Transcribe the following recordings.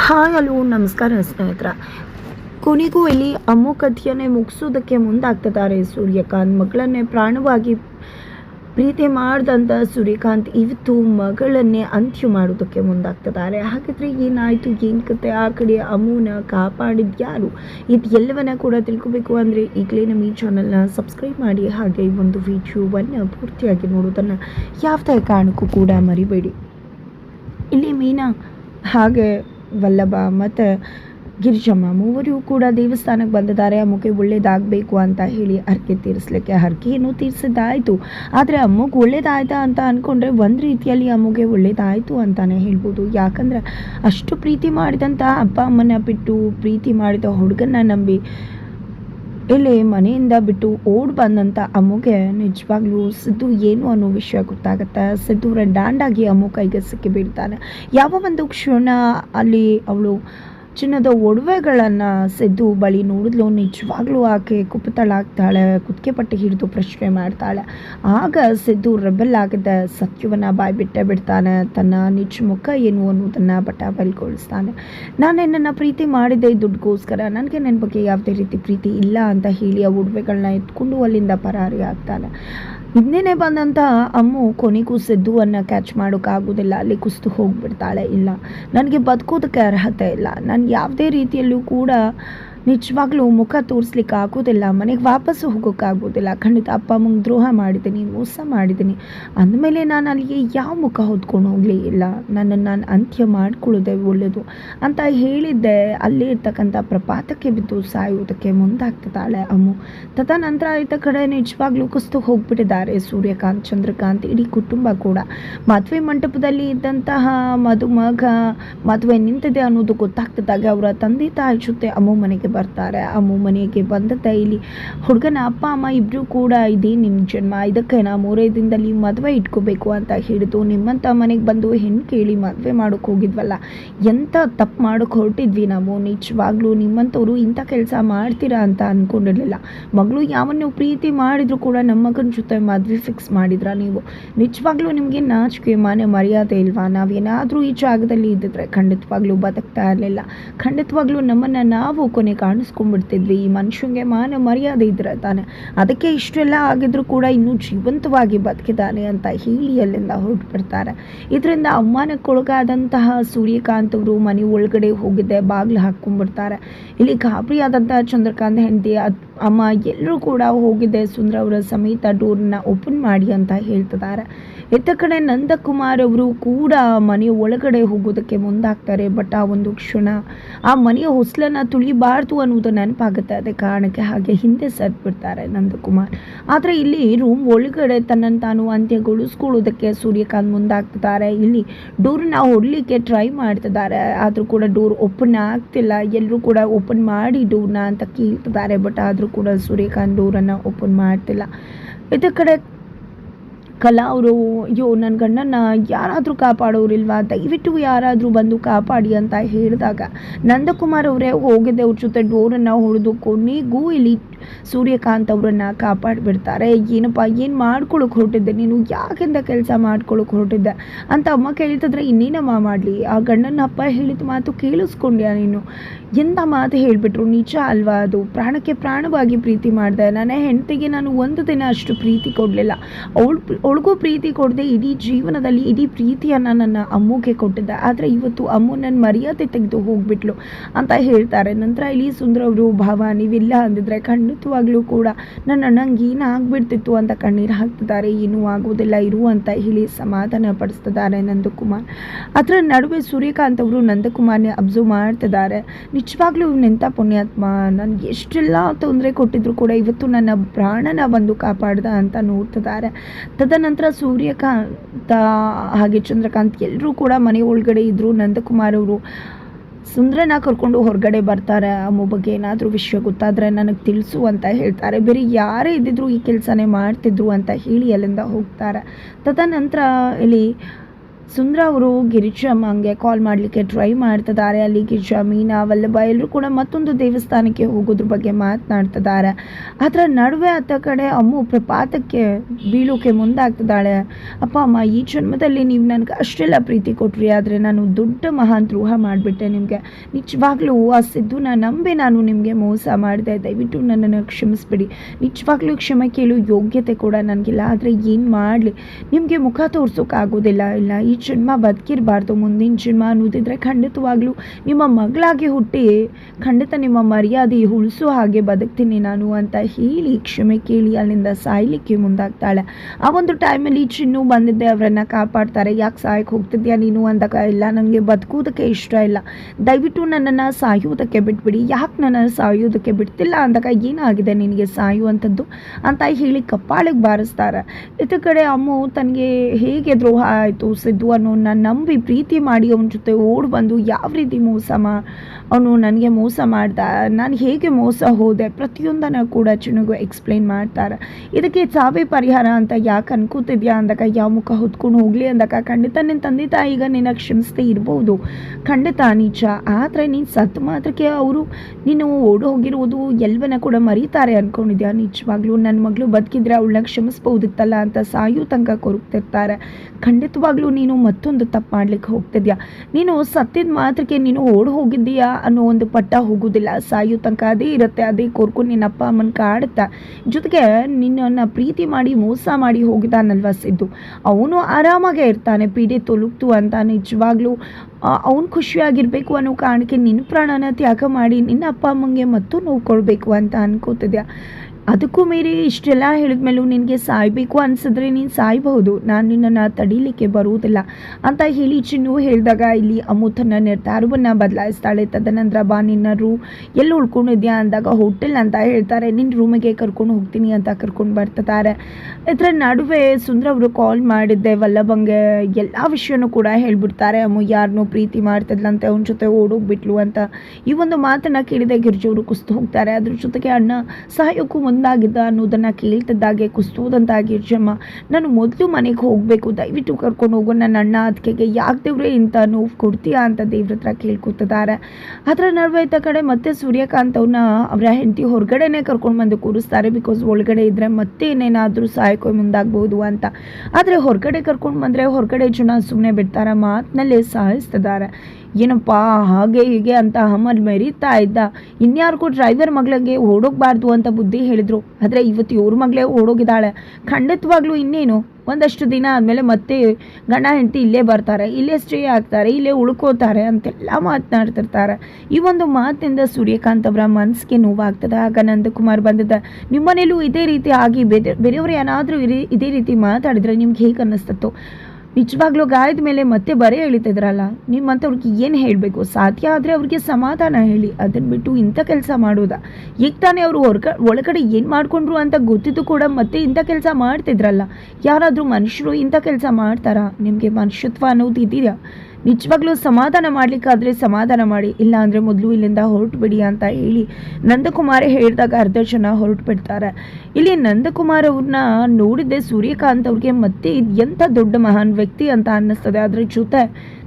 Hi hello, ನಮಸ್ಕಾರ ಸ್ನೇಹಿತರ. ಕೊನೆಗೂ ಇಲ್ಲಿ ಅಮ್ಮು ಕಥೆಯನ್ನೇ ಮುಗಿಸೋದಕ್ಕೆ ಮುಂದಾಗ್ತಿದ್ದಾರೆ. ಸೂರ್ಯಕಾಂತ್ ಮಗಳನ್ನೇ ಪ್ರಾಣವಾಗಿ ಪ್ರೀತಿ ಮಾಡಿದಂಥ ಸೂರ್ಯಕಾಂತ್ ಇವತ್ತು ಮಗಳನ್ನೇ ಅಂತ್ಯ ಮಾಡೋದಕ್ಕೆ ಮುಂದಾಗ್ತಿದ್ದಾರೆ. ಹಾಗಿದ್ರೆ ಏನಾಯಿತು? ಏನು ಕತೆ? ಆ ಕಡೆ ಅಮ್ಮನ ಕಾಪಾಡಿದ ಯಾರು? ಇದು ಎಲ್ಲವನ್ನ ಕೂಡ ತಿಳ್ಕೊಬೇಕು ಅಂದರೆ ಈಗಲೇ ನಮ್ಮ ಈ ಚಾನಲ್ನ ಸಬ್ಸ್ಕ್ರೈಬ್ ಮಾಡಿ, ಹಾಗೆ ಈ ಒಂದು ವಿಡಿಯೋವನ್ನು ಪೂರ್ತಿಯಾಗಿ ನೋಡೋದನ್ನು ಯಾವುದೇ ಕಾರಣಕ್ಕೂ ಕೂಡ ಮರಿಬೇಡಿ. ಇಲ್ಲಿ ಮೀನಾ ಹಾಗೆ ವಲ್ಲಭ ಮತ್ತು ಗಿರಿಜಮ್ಮ ಮೂವರು ಕೂಡ ದೇವಸ್ಥಾನಕ್ಕೆ ಬಂದಿದ್ದಾರೆ. ಅಮ್ಮಗೆ ಒಳ್ಳೇದಾಗಬೇಕು ಅಂತ ಹೇಳಿ ಹರಕೆ ತೀರಿಸ್ಲಿಕ್ಕೆ ಹರಕೆಯನ್ನು ತೀರಿಸಿದ್ದಾಯಿತು. ಆದರೆ ಅಮ್ಮಗೆ ಒಳ್ಳೇದಾಯ್ತಾ ಅಂತ ಅಂದ್ಕೊಂಡ್ರೆ ಒಂದು ರೀತಿಯಲ್ಲಿ ಅಮ್ಮಗೆ ಒಳ್ಳೇದಾಯಿತು ಅಂತಲೇ ಹೇಳ್ಬೋದು. ಯಾಕಂದರೆ ಅಷ್ಟು ಪ್ರೀತಿ ಮಾಡಿದಂಥ ಅಪ್ಪ ಅಮ್ಮನ ಬಿಟ್ಟು ಪ್ರೀತಿ ಮಾಡಿದ ಹುಡುಗನ್ನ ನಂಬಿ ಇಲ್ಲಿ ಮನೆಯಿಂದ ಬಿಟ್ಟು ಓಡ್ ಬಂದಂಥ ಅಮ್ಮಗೆ ನಿಜವಾಗ್ಲೂ ಸಿದ್ದು ಏನು ಅನ್ನೋ ವಿಷಯ ಗೊತ್ತಾಗುತ್ತೆ. ಸಿದ್ದು ರೆಡ್ಡಾಂಡಾಗಿ ಅಮ್ಮು ಕೈಗೆ ಸಿಕ್ಕಿ ಬೀಳ್ತಾನೆ ಯಾವ ಒಂದು ಕ್ಷಣ ಅಲ್ಲಿ ಅವಳು ಚಿನ್ನದ ಒಡವೆಗಳನ್ನು ಸಿದ್ದು ಬಳಿ ನೋಡಿದ್ಲು. ನಿಜವಾಗ್ಲೂ ಆಕೆ ಕುಪ್ಪತಳಾಗ್ತಾಳೆ ಕುತ್ತಿಗೆ ಪಟ್ಟಿ ಹಿಡಿದು ಪ್ರಶ್ನೆ ಮಾಡ್ತಾಳೆ. ಆಗ ಸಿದ್ದು ರೆಬೆಲ್ ಆಗದ ಸತ್ಯವನ್ನು ಬಾಯ್ಬಿಟ್ಟೆ ಬಿಡ್ತಾನೆ. ತನ್ನ ನಿಜ ಮುಖ ಏನು ಅನ್ನೋದನ್ನು ಬಟ ಬಲ್ಗೊಳಿಸ್ತಾನೆ ನಾನು ನಿನ್ನನ್ನು ಪ್ರೀತಿ ಮಾಡಿದೆ ದುಡ್ಡುಗೋಸ್ಕರ. ನನಗೆ ನನ್ನ ಬಗ್ಗೆ ಯಾವುದೇ ರೀತಿ ಪ್ರೀತಿ ಇಲ್ಲ ಅಂತ ಹೇಳಿ ಆ ಒಡವೆಗಳನ್ನ ಎತ್ಕೊಂಡು ಅಲ್ಲಿಂದ ಪರಾರಿ ಆಗ್ತಾನೆ ಇನ್ನೇನೆ ಬಂದಂಥ ಅಮ್ಮು ಕೊನೆಗೂ ಅನ್ನ ಕ್ಯಾಚ್ ಮಾಡೋಕ್ಕಾಗೋದಿಲ್ಲ ಅಲ್ಲಿ ಕುಸ್ತು ಹೋಗಿಬಿಡ್ತಾಳೆ. ಇಲ್ಲ, ನನಗೆ ಬದುಕೋದಕ್ಕೆ ಅರ್ಹತೆ ಇಲ್ಲ. ನಾನು ಯಾವುದೇ ರೀತಿಯಲ್ಲೂ ಕೂಡ ನಿಜವಾಗ್ಲೂ ಮುಖ ತೋರಿಸ್ಲಿಕ್ಕೆ ಆಗೋದಿಲ್ಲ, ಮನೆಗೆ ವಾಪಸ್ಸು ಹೋಗೋಕ್ಕಾಗೋದಿಲ್ಲ ಖಂಡಿತ ಅಪ್ಪ ಅಮ್ಮಂಗೆ ದ್ರೋಹ ಮಾಡಿದ್ದೀನಿ, ಮೋಸ ಮಾಡಿದ್ದೀನಿ. ಅಂದಮೇಲೆ ನಾನು ಅಲ್ಲಿಗೆ ಯಾವ ಮುಖ ಹೊದ್ಕೊಂಡು ಹೋಗಲಿ? ಇಲ್ಲ, ನನ್ನನ್ನು ನಾನು ಅಂತ್ಯ ಮಾಡ್ಕೊಳ್ಳೋದೆ ಒಳ್ಳೆಯದು ಅಂತ ಹೇಳಿದ್ದೆ. ಅಲ್ಲಿ ಇರ್ತಕ್ಕಂಥ ಪ್ರಪಾತಕ್ಕೆ ಬಿದ್ದು ಸಾಯುವುದಕ್ಕೆ ಮುಂದಾಗ್ತದಾಳೆ ಅಮ್ಮು. ತದನಂತರ ಆಯಿತ ಕಡೆ ನಿಜವಾಗ್ಲೂ ಕುಸ್ತು ಹೋಗ್ಬಿಟ್ಟಿದ್ದಾರೆ. ಸೂರ್ಯಕಾಂತ್, ಚಂದ್ರಕಾಂತ್, ಇಡೀ ಕುಟುಂಬ ಕೂಡ. ಮದುವೆ ಮಂಟಪದಲ್ಲಿ ಇದ್ದಂತಹ ಮದುಮಗ ಮದುವೆ ನಿಂತಿದೆ ಅನ್ನೋದು ಗೊತ್ತಾಗ್ತದಾಗೆ ಅವರ ತಂದೆ ತಾಯಿ ಜೊತೆ ಅಮ್ಮು ಮನೆಗೆ ಬರ್ತಾರೆ. ಅಮ್ಮ ಮನೆಗೆ ಬಂದ ತೈಲಿ, ಹುಡುಗನ ಅಪ್ಪ, ಅಮ್ಮ ಇಬ್ಬರು ಕೂಡ ಇದೆ ನಿಮ್ಮ ಜನ್ಮ. ಇದಕ್ಕೆ ನಾ ಮೂರೇ ದಿನದಲ್ಲಿ ಮದುವೆ ಇಟ್ಕೋಬೇಕು ಅಂತ ಹಿಡಿದು ನಿಮ್ಮಂಥ ಮನೆಗೆ ಬಂದು ಹೆಣ್ಣು ಕೇಳಿ ಮದುವೆ ಮಾಡೋಕೆ ಹೋಗಿದ್ವಲ್ಲ. ಎಂಥ ತಪ್ಪು ಮಾಡೋಕೆ ಹೊರಟಿದ್ವಿ ನಾವು. ನಿಜವಾಗ್ಲೂ ನಿಮ್ಮಂಥವ್ರು ಇಂಥ ಕೆಲಸ ಮಾಡ್ತೀರಾ ಅಂತ ಅಂದ್ಕೊಂಡಿರಲಿಲ್ಲ ಮಗಳು ಯಾವನ್ನು ಪ್ರೀತಿ ಮಾಡಿದ್ರು ಕೂಡ ನಮ್ಮ ಮಗನ ಜೊತೆ ಮದುವೆ ಫಿಕ್ಸ್ ಮಾಡಿದ್ರ ನೀವು. ನಿಜವಾಗ್ಲೂ ನಿಮಗೆ ನಾಚಿಕೆ, ಮಾನೆ ಮರ್ಯಾದೆ ಇಲ್ವಾ? ನಾವೇನಾದರೂ ಈ ಜಾಗದಲ್ಲಿ ಇದ್ದಿದ್ರೆ ಖಂಡಿತವಾಗ್ಲೂ ಬದುಕ್ತಾ ಇರಲಿಲ್ಲ. ಖಂಡಿತವಾಗ್ಲೂ ನಮ್ಮನ್ನು ನಾವು ಕೊನೆ ಕಾಣಿಸ್ಕೊಂಡ್ಬಿಡ್ತಿದ್ವಿ. ಈ ಮನುಷ್ಯಂಗೆ ಮಾನ ಮರ್ಯಾದೆ ಇದ್ರೆ ತಾನೆ. ಅದಕ್ಕೆ ಇಷ್ಟೆಲ್ಲ ಆಗಿದ್ರು ಕೂಡ ಇನ್ನೂ ಜೀವಂತವಾಗಿ ಬದುಕಿದ್ದಾನೆ ಅಂತ ಹೇಳಿ ಅಲ್ಲಿಂದ ಹೊರಟ್ಬಿಡ್ತಾರೆ. ಇದರಿಂದ ಅವಮಾನಕ್ಕೊಳಗಾದಂತಹ ಸೂರ್ಯಕಾಂತ್ ಅವರು ಮನೆ ಒಳಗಡೆ ಹೋಗಿದ್ದೆ ಬಾಗಿಲು ಹಾಕ್ಕೊಂಡ್ಬಿಡ್ತಾರೆ. ಇಲ್ಲಿ ಗಾಬರಿಯಾದಂತಹ ಚಂದ್ರಕಾಂತ್ ಹೆಂಡತಿ ಅಮ್ಮ ಎಲ್ಲರೂ ಕೂಡ ಹೋಗಿದೆ. ಸುಂದ್ರ ಅವರ ಸಮೇತ ಡೋರ್ನ ಓಪನ್ ಮಾಡಿ ಅಂತ ಹೇಳ್ತಿದ್ದಾರೆ. ಎತ್ತ ಕಡೆ ನಂದಕುಮಾರ್ ಅವರು ಕೂಡ ಮನೆಯ ಒಳಗಡೆ ಹೋಗೋದಕ್ಕೆ ಮುಂದಾಗ್ತಾರೆ. ಬಟ್ ಆ ಒಂದು ಕ್ಷಣ ಆ ಮನೆಯ ಹೊಸಲನ್ನು ತುಳಿಬಾರ್ದು ಅನ್ನೋದು ನೆನಪಾಗುತ್ತೆ. ಅದೇ ಕಾರಣಕ್ಕೆ ಹಾಗೆ ಹಿಂದೆ ಸರಿಬಿಡ್ತಾರೆ ನಂದಕುಮಾರ್. ಆದರೆ ಇಲ್ಲಿ ರೂಮ್ ಒಳಗಡೆ ತನ್ನನ್ನು ತಾನು ಅಂತ್ಯಗೊಳಿಸ್ಕೊಳ್ಳೋದಕ್ಕೆ ಸೂರ್ಯಕಾಂತ್ ಮುಂದಾಗ್ತಿದ್ದಾರೆ. ಇಲ್ಲಿ ಡೋರ್ನ ಹೊಡಲಿಕ್ಕೆ ಟ್ರೈ ಮಾಡ್ತಿದ್ದಾರೆ. ಆದರೂ ಕೂಡ ಡೋರ್ ಓಪನ್ ಆಗ್ತಿಲ್ಲ. ಎಲ್ಲರೂ ಕೂಡ ಓಪನ್ ಮಾಡಿ ಡೋರ್ನ ಅಂತ ಕೇಳ್ತಿದ್ದಾರೆ. ಬಟ್ ಆದರೂ ಕೂಡ ಸೂರ್ಯಕಾಂತ್ ಡೋರನ್ನು ಓಪನ್ ಮಾಡ್ತಿಲ್ಲ. ಇದ ಕಡೆ ಕಲಾ ಅವರು, ಅಯ್ಯೋ ನನ್ನ ಗಂಡನ ಯಾರಾದರೂ ಕಾಪಾಡೋರಿಲ್ವಾ? ದಯವಿಟ್ಟು ಯಾರಾದರೂ ಬಂದು ಕಾಪಾಡಿ ಅಂತ ಹೇಳಿದಾಗ ನಂದಕುಮಾರ್ ಅವರೇ ಹೋಗಿದ್ದೆ ಅವ್ರ ಜೊತೆ ಡೋರನ್ನು ಹೊಡೆದು ಕೊನೆಗೂ ಇಲ್ಲಿ ಸೂರ್ಯಕಾಂತ್ ಅವರನ್ನು ಕಾಪಾಡಿಬಿಡ್ತಾರೆ. ಏನಪ್ಪ, ಏನು ಮಾಡ್ಕೊಳಕ್ಕೆ ಹೊರಟಿದ್ದೆ? ನೀನು ಯಾಕೆಂದ ಕೆಲಸ ಮಾಡ್ಕೊಳಕ್ಕೆ ಹೊರಟಿದ್ದೆ? ಅಂತ ಅಮ್ಮ ಕೇಳ್ತಿದ್ರೆ, ಇನ್ನೇನಮ್ಮ ಮಾಡಲಿ? ಆ ಗಂಡನ ಅಪ್ಪ ಹೇಳಿದ ಮಾತು ಕೇಳಿಸ್ಕೊಂಡ್ಯಾ ನೀನು? ಎಂಥ ಮಾತು ಹೇಳಿಬಿಟ್ರು, ನಿಜ ಅಲ್ವಾ ಅದು? ಪ್ರಾಣಕ್ಕೆ ಪ್ರಾಣವಾಗಿ ಪ್ರೀತಿ ಮಾಡಿದೆ. ನನ್ನ ಹೆಂಡತಿಗೆ ನಾನು ಒಂದು ದಿನ ಅಷ್ಟು ಪ್ರೀತಿ ಕೊಡಲಿಲ್ಲ. ಅವಳು ಅವಳಿಗೂ ಪ್ರೀತಿ ಕೊಡದೆ ಇಡೀ ಜೀವನದಲ್ಲಿ ಇಡೀ ಪ್ರೀತಿಯನ್ನು ನನ್ನ ಅಮ್ಮುಗೆ ಕೊಟ್ಟಿದ್ದೆ. ಆದರೆ ಇವತ್ತು ಅಮ್ಮು ನನ್ನ ಮರ್ಯಾದೆ ತೆಗೆದು ಹೋಗ್ಬಿಟ್ಲು ಅಂತ ಹೇಳ್ತಾರೆ. ನಂತರ ಇಲ್ಲಿ ಸುಂದರ ಅವರು, ಭಾವ, ನೀವಿಲ್ಲ ಅಂದಿದ್ರೆ ಖಂಡಿತವಾಗ್ಲೂ ಕೂಡ ನನ್ನ ಅಣ್ಣಂಗೆ ಏನಾಗ್ಬಿಡ್ತಿತ್ತು ಅಂತ ಕಣ್ಣೀರು ಹಾಕ್ತಿದ್ದಾರೆ. ಏನೂ ಆಗೋದಿಲ್ಲ, ಇರು ಅಂತ ಹೇಳಿ ಸಮಾಧಾನ ಪಡಿಸ್ತಿದ್ದಾರೆ ನಂದಕುಮಾರ್. ಅದರ ನಡುವೆ ಸೂರ್ಯಕಾಂತ್ ಅವರು ನಂದಕುಮಾರ್ನೇ ಅಬ್ಸರ್ವ್ ಮಾಡ್ತಿದ್ದಾರೆ. ನಿಜವಾಗ್ಲೂ ನಿಂತ ಪುಣ್ಯಾತ್ಮ? ನನಗೆ ಎಷ್ಟೆಲ್ಲ ತೊಂದರೆ ಕೊಟ್ಟಿದ್ರು ಕೂಡ ಇವತ್ತು ನನ್ನ ಪ್ರಾಣನ ಬಂದು ಕಾಪಾಡ್ದ ಅಂತ ನೋಡ್ತಿದ್ದಾರೆ. ತದನಂತರ ಸೂರ್ಯಕಾಂತ ಹಾಗೆ ಚಂದ್ರಕಾಂತ್ ಎಲ್ಲರೂ ಕೂಡ ಮನೆ ಒಳಗಡೆ ಇದ್ದರು ನಂದಕುಮಾರ್ ಅವರು ಸುಂದ್ರನ ಕರ್ಕೊಂಡು ಹೊರಗಡೆ ಬರ್ತಾರೆ. ಅಮ್ಮ ಬಗ್ಗೆ ಏನಾದರೂ ವಿಷಯ ಗೊತ್ತಾದರೆ ನನಗೆ ತಿಳಿಸು ಅಂತ ಹೇಳ್ತಾರೆ. ಬೇರೆ ಯಾರೇ ಇದ್ದಿದ್ರು ಈ ಕೆಲಸನೇ ಮಾಡ್ತಿದ್ರು ಅಂತ ಹೇಳಿ ಅಲ್ಲಿಂದ ಹೋಗ್ತಾರೆ. ತದನಂತರ ಇಲ್ಲಿ ಸುಂದ್ರ ಅವರು ಗಿರಿಜಮ್ಮಂಗೆ ಕಾಲ್ ಮಾಡಲಿಕ್ಕೆ ಟ್ರೈ ಮಾಡ್ತಿದ್ದಾರೆ. ಅಲ್ಲಿ ಗಿರಿಜಾ, ಮೀನಾ, ವಲ್ಲಭ ಎಲ್ಲರೂ ಕೂಡ ಮತ್ತೊಂದು ದೇವಸ್ಥಾನಕ್ಕೆ ಹೋಗೋದ್ರ ಬಗ್ಗೆ ಮಾತನಾಡ್ತಿದ್ದಾರೆ. ಅದರ ನಡುವೆ ಆತ ಕಡೆ ಅಮ್ಮು ಪ್ರಪಾತಕ್ಕೆ ಬೀಳೋಕೆ ಮುಂದಾಗ್ತಿದ್ದಾಳೆ. ಅಪ್ಪ, ಅಮ್ಮ, ಈ ಜನ್ಮದಲ್ಲಿ ನೀವು ನನಗೆ ಅಷ್ಟೆಲ್ಲ ಪ್ರೀತಿ ಕೊಟ್ರಿ, ಆದರೆ ನಾನು ದೊಡ್ಡ ಮಹಾನ್ ದ್ರೋಹ ಮಾಡಿಬಿಟ್ಟೆ ನಿಮಗೆ. ನಿಜವಾಗ್ಲೂ ಆ ಸಿದ್ಧನ ನಂಬಿ ನಾನು ನಿಮಗೆ ಮೋಸ ಮಾಡಿದೆ. ದಯವಿಟ್ಟು ನನ್ನನ್ನು ಕ್ಷಮಿಸ್ಬಿಡಿ. ನಿಜವಾಗ್ಲೂ ಕ್ಷಮೆ ಕೇಳು, ಯೋಗ್ಯತೆ ಕೂಡ ನನಗಿಲ್ಲ, ಆದರೆ ಏನು ಮಾಡಲಿ? ನಿಮಗೆ ಮುಖ ತೋರಿಸೋಕ್ಕಾಗೋದಿಲ್ಲ ಇಲ್ಲ? ಈ ಜನ್ಮ ಬದುಕಿರಬಾರ್ದು. ಮುಂದಿನ ಜನ್ಮ ಅನ್ನೋದಿದ್ರೆ ಖಂಡಿತವಾಗ್ಲೂ ನಿಮ್ಮ ಮಗಳಾಗಿ ಹುಟ್ಟಿ ಖಂಡಿತ ನಿಮ್ಮ ಮರ್ಯಾದೆ ಉಳಿಸೋ ಹಾಗೆ ಬದುಕ್ತೀನಿ ನಾನು ಅಂತ ಹೇಳಿ ಕ್ಷಮೆ ಕೇಳಿ ಅಲ್ಲಿಂದ ಸಾಯ್ಲಿಕ್ಕೆ ಮುಂದಾಗ್ತಾಳೆ. ಆ ಒಂದು ಟೈಮಲ್ಲಿ ಚಿನ್ನು ಬಂದಿದ್ದೆ, ಅವರನ್ನು ಕಾಪಾಡ್ತಾರೆ. ಯಾಕೆ ಸಾಯಕ್ಕೆ ಹೋಗ್ತಿದ್ಯಾ ನೀನು ಅಂದಾಗ, ಇಲ್ಲ ನನಗೆ ಬದುಕುವುದಕ್ಕೆ ಇಷ್ಟ ಇಲ್ಲ. ದಯವಿಟ್ಟು ನನ್ನನ್ನು ಸಾಯುವುದಕ್ಕೆ ಬಿಟ್ಬಿಡಿ. ಯಾಕೆ ನನ್ನನ್ನು ಸಾಯೋದಕ್ಕೆ ಬಿಡ್ತಿಲ್ಲ ಅಂದಾಗ, ಏನಾಗಿದೆ ನಿನಗೆ ಸಾಯುವಂಥದ್ದು ಅಂತ ಹೇಳಿ ಕಪ್ಪಾಳಿಗೆ ಬಾರಿಸ್ತಾರೆ. ಇತ್ತ ಕಡೆ ಅಮ್ಮು ತನಗೆ ಹೇಗೆ ದ್ರೋಹ ಆಯಿತು, ಸಿದ್ದು ಅನ್ನೋನ್ನ ನಂಬಿ ಪ್ರೀತಿ ಮಾಡಿ ಅವನ ಜೊತೆ ಓಡಿ ಬಂದು ಯಾವ ರೀತಿ ಮೋಸ ಮಾ, ಅವನು ನನಗೆ ಮೋಸ ಮಾಡ್ದ ನಾನು ಹೇಗೆ ಮೋಸ ಹೋದೆ ಪ್ರತಿಯೊಂದನ್ನು ಕೂಡ ಚಿನ್ನಗೂ ಎಕ್ಸ್ಪ್ಲೈನ್ ಮಾಡ್ತಾರೆ. ಇದಕ್ಕೆ ಸಾವೇ ಪರಿಹಾರ ಅಂತ ಯಾಕೆ ಅನ್ಕೋತಿದ್ಯಾ ಅಂದಾಗ ಯಾವ ಮುಖ ಹೊತ್ಕೊಂಡು ಹೋಗಲಿ ಅಂದಾಗ, ಖಂಡಿತ ನಿನ್ನ ತಂದೆ ತಾಯಿಗ ನಿನ್ನ ಕ್ಷಮಿಸ್ತೇ ಇರ್ಬೋದು. ಖಂಡಿತ ನಿಜ. ಆದರೆ ನೀನು ಸತ್ ಮಾತ್ರಕ್ಕೆ ಅವರು ನೀನು ಓಡಿ ಹೋಗಿರುವುದು ಎಲ್ವನ್ನ ಕೂಡ ಮರೀತಾರೆ ಅನ್ಕೊಂಡಿದ್ಯಾ? ನಿಜವಾಗ್ಲೂ ನನ್ನ ಮಗಳು ಬದುಕಿದ್ರೆ ಅವಳನ್ನ ಕ್ಷಮಿಸ್ಬೋದಿತ್ತಲ್ಲ ಅಂತ ಸಾಯೋ ತನಕ ಕೊರಗ್ತಿರ್ತಾರೆ. ಖಂಡಿತವಾಗ್ಲೂ ನೀನು ಮತ್ತೊಂದು ತಪ್ಪು ಮಾಡ್ಲಿಕ್ಕೆ ಹೋಗ್ತಿದ್ಯಾ? ನೀನು ಸತ್ತಿದ ಮಾತ್ರಕ್ಕೆ ನೀನು ಓಡಿ ಹೋಗಿದ್ದೀಯಾ ಅನ್ನೋ ಒಂದು ಪಟ್ಟ ಹೋಗೋದಿಲ್ಲ ಸಾಯೋ ತನಕ ಅದೇ ಇರುತ್ತೆ, ಅದೇ ಕೋರ್ಕೊಂಡು ನಿನ್ನ ಅಪ್ಪ ಅಮ್ಮನ ಕಾಡುತ್ತಾ. ಜೊತೆಗೆ ನಿನ್ನನ್ನು ಪ್ರೀತಿ ಮಾಡಿ ಮೋಸ ಮಾಡಿ ಹೋಗಿದ್ದಾನಲ್ವ ಸಿದ್ದು? ಅವನು ಆರಾಮಾಗೇ ಇರ್ತಾನೆ, ಪೀಡೆ ತೊಲುಕ್ತು ಅಂತ ನಿಜವಾಗ್ಲೂ ಅವನು ಖುಷಿಯಾಗಿರಬೇಕು ಅನ್ನೋ ಕಾರಣಕ್ಕೆ ನಿನ್ನ ಪ್ರಾಣನ ತ್ಯಾಗ ಮಾಡಿ ನಿನ್ನ ಅಪ್ಪ ಅಮ್ಮಂಗೆ ಮತ್ತೂ ನೋವು ಕೊಡಬೇಕು ಅಂತ ಅನ್ಕೋತಿದ್ಯಾ? ಅದಕ್ಕೂ ಮೀರಿ ಇಷ್ಟೆಲ್ಲ ಹೇಳಿದ್ಮೇಲೂ ನಿನಗೆ ಸಾಯಬೇಕು ಅನಿಸಿದ್ರೆ ನೀನು ಸಾಯ್ಬಹುದು. ನಾನು ನಿನ್ನನ್ನು ತಡೀಲಿಕ್ಕೆ ಬರುವುದಿಲ್ಲ ಅಂತ ಹೇಳಿ ಚಿನ್ನು ಹೇಳಿದಾಗ ಇಲ್ಲಿ ಅಮ್ಮು ತನ್ನ ನಿರ್ಧಾರವನ್ನು ಬದಲಾಯಿಸ್ತಾಳೆ. ತದನಂತರ ಬಾ, ನಿನ್ನ ರೂ ಎಲ್ಲಿ ಉಳ್ಕೊಂಡಿದ್ಯಾ ಅಂದಾಗ ಹೋಟೆಲ್ ಅಂತ ಹೇಳ್ತಾರೆ. ನಿನ್ನ ರೂಮಿಗೆ ಕರ್ಕೊಂಡು ಹೋಗ್ತೀನಿ ಅಂತ ಕರ್ಕೊಂಡು ಬರ್ತಿದ್ದಾರೆ. ಇದರ ನಡುವೆ ಸುಂದ್ರ ಅವರು ಕಾಲ್ ಮಾಡಿದ್ದೆ. ವಲ್ಲಭಂಗೆ ಎಲ್ಲ ವಿಷಯನೂ ಕೂಡ ಹೇಳ್ಬಿಡ್ತಾರೆ. ಅಮ್ಮು ಯಾರನ್ನೂ ಪ್ರೀತಿ ಮಾಡ್ತಿದ್ಲಂತೆ, ಅವನ ಜೊತೆ ಓಡೋಗ್ಬಿಟ್ಲು ಅಂತ ಈ ಒಂದು ಮಾತನ್ನು ಕೇಳಿದೆ. ಗಿರ್ಜವರು ಕುಸ್ತು ಹೋಗ್ತಾರೆ. ಅದ್ರ ಜೊತೆಗೆ ಅಣ್ಣ ಸಹಾಯಕ್ಕೂ ಮುಂದಾಗಿದ್ದ ಅನ್ನೋದನ್ನು ಕೇಳ್ತಿದ್ದಾಗೆ ಕುಸ್ತೋದಂತ ಜಮ್ಮ ನಾನು ಮೊದಲು ಮನೆಗೆ ಹೋಗಬೇಕು. ದಯವಿಟ್ಟು ಕರ್ಕೊಂಡು ಹೋಗೋ. ನನ್ನ ಅಣ್ಣ ಅದಕ್ಕೆ ಯಾಕೆ ದೇವ್ರೆ ಇಂಥ ನೋವು ಕೊಡ್ತೀಯಾ ಅಂತ ದೇವ್ರ ಹತ್ರ ಕೇಳ್ಕೊತಿದ್ದಾರೆ. ಅದರ ನಡುವೆ ಇದ್ದ ಕಡೆ ಮತ್ತೆ ಸೂರ್ಯಕಾಂತ್ ಅವನ್ನ ಅವರ ಹೆಂಡತಿ ಹೊರಗಡೆನೆ ಕರ್ಕೊಂಡು ಬಂದು ಕೂರಿಸ್ತಾರೆ. ಬಿಕಾಸ್ ಒಳಗಡೆ ಇದ್ದರೆ ಮತ್ತೆ ಏನೇನಾದರೂ ಸಹಾಯಕ್ಕೆ ಮುಂದಾಗ್ಬೋದು ಅಂತ. ಆದರೆ ಹೊರಗಡೆ ಕರ್ಕೊಂಡು ಬಂದರೆ ಹೊರಗಡೆ ಜನ ಸುಮ್ಮನೆ ಬಿಡ್ತಾರೆ. ಮಾತಿನಲ್ಲೇ ಸಾಯಿಸ್ತಿದ್ದಾರೆ. ಏನಪ್ಪ, ಹಾಗೆ ಹೀಗೆ ಅಂತ ಹಮರ್ ಮೆರೀತಾ ಇದ್ದ. ಇನ್ಯಾರಿಗೂ ಡ್ರೈವರ್ ಮಗಳಿಗೆ ಓಡೋಗ್ಬಾರ್ದು ಅಂತ ಬುದ್ಧಿ ಹೇಳಿದ್ರು. ಆದರೆ ಇವತ್ತು ಇವ್ರ ಮಗಳೇ ಓಡೋಗಿದ್ದಾಳೆ. ಖಂಡಿತವಾಗ್ಲೂ ಇನ್ನೇನು? ಒಂದಷ್ಟು ದಿನ ಆದಮೇಲೆ ಮತ್ತೆ ಗಂಡ ಹೆಂಡತಿ ಇಲ್ಲೇ ಬರ್ತಾರೆ, ಇಲ್ಲೇ ಸ್ಟೇ ಆಗ್ತಾರೆ, ಇಲ್ಲೇ ಉಳ್ಕೋತಾರೆ ಅಂತೆಲ್ಲ ಮಾತನಾಡ್ತಿರ್ತಾರೆ. ಈ ಒಂದು ಮಾತಿನಿಂದ ಸೂರ್ಯಕಾಂತ್ ಅವರ ಮನಸ್ಸಿಗೆ ನೋವಾಗ್ತದೆ. ಆಗ ನಂದಕುಮಾರ್ ಬಂದಿದ್ದ, ನಿಮ್ಮನೇಲೂ ಇದೇ ರೀತಿ ಆಗಿ, ಬೇರೆ ಬೇರೆಯವರು ಏನಾದರೂ ಇದೇ ರೀತಿ ಮಾತಾಡಿದರೆ ನಿಮ್ಗೆ ಹೇಗೆ ಅನ್ನಿಸ್ತತ್ತು? ನಿಜವಾಗ್ಲೂ ಗಾಯದ ಮೇಲೆ ಮತ್ತೆ ಬರೆ ಎಳಿತಿದ್ರಲ್ಲ? ನಿಮ್ಮಂಥವ್ರಿಗೆ ಏನು ಹೇಳಬೇಕು? ಸಾಧ್ಯ ಆದರೆ ಅವ್ರಿಗೆ ಸಮಾಧಾನ ಹೇಳಿ. ಅದನ್ನು ಬಿಟ್ಟು ಇಂಥ ಕೆಲಸ ಮಾಡೋದಾ? ಈಗ ತಾನೇ ಅವರು ಹೊರಗ, ಒಳಗಡೆ ಏನು ಮಾಡಿಕೊಂಡ್ರು ಅಂತ ಗೊತ್ತಿದ್ದು ಕೂಡ ಮತ್ತೆ ಇಂಥ ಕೆಲಸ ಮಾಡ್ತಿದ್ರಲ್ಲ? ಯಾರಾದರೂ ಮನುಷ್ಯರು ಇಂಥ ಕೆಲಸ ಮಾಡ್ತಾರಾ? ನಿಮಗೆ ಮನುಷ್ಯತ್ವ ಅನ್ನೋದು ಇದೆಯಾ ನಿಜವಾಗ್ಲೂ ಸಮಾಧಾನ ಮಾಡಲಿಕ್ಕಾದರೆ ಸಮಾಧಾನ ಮಾಡಿ, ಇಲ್ಲ ಅಂದರೆ ಮೊದಲು ಇಲ್ಲಿಂದ ಹೊರಟು ಬಿಡಿ ಅಂತ ಹೇಳಿ ನಂದಕುಮಾರ ಹೇಳಿದಾಗ ಅರ್ಧ ಜನ ಹೊರಟು ಬಿಡ್ತಾರೆ ಇಲ್ಲಿ ನಂದಕುಮಾರ್ ಅವ್ರನ್ನ ನೋಡಿದ್ದೆ ಸೂರ್ಯಕಾಂತ್ ಅವ್ರಿಗೆ ಮತ್ತೆ ಇದು ಎಂಥ ದೊಡ್ಡ ಮಹಾನ್ ವ್ಯಕ್ತಿ ಅಂತ ಅನ್ನಿಸ್ತದೆ. ಅದ್ರ ಜೊತೆ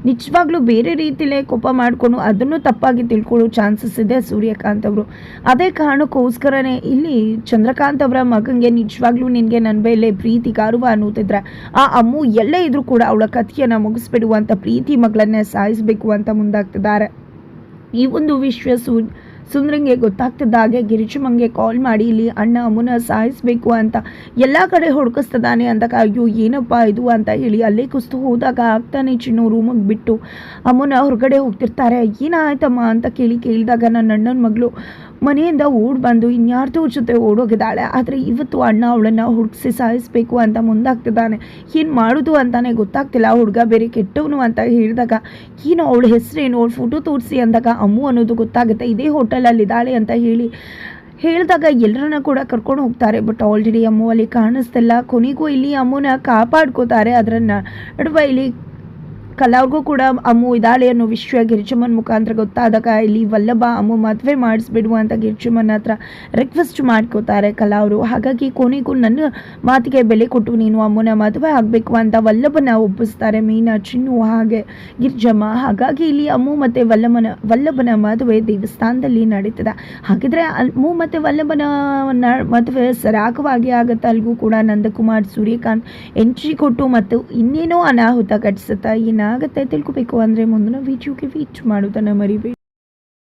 ನಿಜವಾಗ್ಲೂ ಬೇರೆ ರೀತಿಲೇ ಕೋಪ ಮಾಡಿಕೊಂಡು ಅದನ್ನು ತಪ್ಪಾಗಿ ತಿಳ್ಕೊಳ್ಳೋ ಚಾನ್ಸಸ್ ಇದೆ ಸೂರ್ಯಕಾಂತ್ ಅವರು. ಅದೇ ಕಾರಣಕ್ಕೋಸ್ಕರನೇ ಇಲ್ಲಿ ಚಂದ್ರಕಾಂತ್ ಅವರ ಮಗನಿಗೆ ನಿಜವಾಗ್ಲೂ ನಿನಗೆ ನನ್ನ ಮೇಲೆ ಪ್ರೀತಿ ಕಾರುವ ಅನ್ನೋತಿದ್ರೆ ಆ ಅಮ್ಮು ಎಲ್ಲೇ ಇದ್ರೂ ಕೂಡ ಅವಳ ಕಥೆಯನ್ನು ಮುಗಿಸ್ಬಿಡುವಂಥ ಪ್ರೀತಿ ಮಗಳನ್ನೇ ಸಾಯಿಸಬೇಕು ಅಂತ ಮುಂದಾಗ್ತಿದ್ದಾರೆ. ಈ ಒಂದು ವಿಶ್ವ ಸುಂದ್ರಂಗೆ ಗೊತ್ತಾಗ್ತಿದ್ದಾಗೆ ಗಿರಿಜಮ್ಮಂಗೆ ಕಾಲ್ ಮಾಡಿ ಇಲ್ಲಿ ಅಣ್ಣ ಅಮ್ಮನ ಸಾಯಿಸ್ಬೇಕು ಅಂತ ಎಲ್ಲ ಕಡೆ ಹುಡುಕಿಸ್ತದಾನೆ ಅಂತ ಅಯ್ಯೋ ಏನಪ್ಪ ಇದು ಅಂತ ಹೇಳಿ ಅಲ್ಲೇ ಕುಸ್ತು ಹೋದಾಗ ಆಗ್ತಾನೆ ಚಿನ್ನು ರೂಮಿಗೆ ಬಿಟ್ಟು. ಅಮ್ಮನ ಹೊರಗಡೆ ಹೋಗ್ತಿರ್ತಾರೆ. ಏನಾಯ್ತಮ್ಮ ಅಂತ ಕೇಳಿ ಕೇಳಿದಾಗ ನನ್ನ ಅಣ್ಣನ ಮಗಳು ಮನೆಯಿಂದ ಓಡ್ ಬಂದು ಇನ್ಯಾರ್ದೋ ಜೊತೆ ಓಡೋಗಿದ್ದಾಳೆ. ಆದರೆ ಇವತ್ತು ಅಣ್ಣ ಅವಳನ್ನು ಹುಡುಕಿಸಿ ಸಾಯಿಸಬೇಕು ಅಂತ ಮುಂದಾಗ್ತಿದ್ದಾನೆ. ಏನು ಮಾಡೋದು ಅಂತಾನೆ ಗೊತ್ತಾಗ್ತಿಲ್ಲ. ಹುಡುಗ ಬೇರೆ ಕೆಟ್ಟವನು ಅಂತ ಹೇಳಿದಾಗ, ಏನು ಅವಳ ಹೆಸರೇನು? ಅವಳು ಫೋಟೋ ತೋರಿಸಿ ಅಂದಾಗ, ಅಮ್ಮು ಅನ್ನೋದು ಗೊತ್ತಾಗುತ್ತೆ. ಇದೇ ಹೋಟೆಲಲ್ಲಿದ್ದಾಳೆ ಅಂತ ಹೇಳಿ ಹೇಳಿದಾಗ ಎಲ್ಲರನ್ನ ಕೂಡ ಕರ್ಕೊಂಡು ಹೋಗ್ತಾರೆ. ಬಟ್ ಆಲ್ರೆಡಿ ಅಮ್ಮು ಅಲ್ಲಿ ಕಾಣಿಸ್ತಿಲ್ಲ. ಕೊನೆಗೂ ಇಲ್ಲಿ ಅಮ್ಮನ ಕಾಪಾಡ್ಕೋತಾರೆ. ಅದರನ್ನು ನಡುವೆ ಇಲ್ಲಿ ಕಲಾವ್ರಿಗೂ ಕೂಡ ಅಮ್ಮು ಇದ್ದಾಳೆ ಅನ್ನೋ ವಿಷಯ ಗಿರಿಜಮ್ಮನ ಮುಖಾಂತರ ಗೊತ್ತಾದಾಗ ಇಲ್ಲಿ ವಲ್ಲಭ ಅಮ್ಮು ಮದುವೆ ಮಾಡಿಸ್ಬಿಡುವ ಅಂತ ಗಿರಿಜಮ್ಮನ ಹತ್ರ ರಿಕ್ವೆಸ್ಟ್ ಮಾಡ್ಕೋತಾರೆ ಕಲಾವರು ಹಾಗಾಗಿ ಕೊನೆಗೂ ನನ್ನ ಮಾತಿಗೆ ಬೆಲೆ ಕೊಟ್ಟು ನೀನು ಅಮ್ಮನ ಮದುವೆ ಆಗಬೇಕು ಅಂತ ವಲ್ಲಭನ ಒಪ್ಪಿಸ್ತಾರೆ ಮೀನಾ, ಚಿನ್ನು ಹಾಗೆ ಗಿರಿಜಮ್ಮ. ಹಾಗಾಗಿ ಇಲ್ಲಿ ಅಮ್ಮು ಮತ್ತು ವಲ್ಲಭನ ವಲ್ಲಭನ ಮದುವೆ ದೇವಸ್ಥಾನದಲ್ಲಿ ನಡೀತದೆ. ಹಾಗಿದ್ರೆ ಅಮ್ಮು ಮತ್ತು ವಲ್ಲಭನ ಮದುವೆ ಸರಾಗವಾಗಿ ಆಗುತ್ತೆ. ಅಲ್ಲಿಗೂ ಕೂಡ ನಂದಕುಮಾರ್ ಸೂರ್ಯಕಾಂತ್ ಎಂಟ್ರಿ ಕೊಟ್ಟು ಮತ್ತು ಇನ್ನೇನೋ ಅನಾಹುತ ಘಟಿಸುತ್ತಾ ಏನಾಗುತ್ತೆ ತಿಳ್ಕೊಬೇಕು ಅಂದರೆ ಮುಂದಿನ ವೀಡಿಯೋಗೆ ವೀಚ್ ಮಾಡೋದನ್ನು ಮರಿಬೇಡಿ.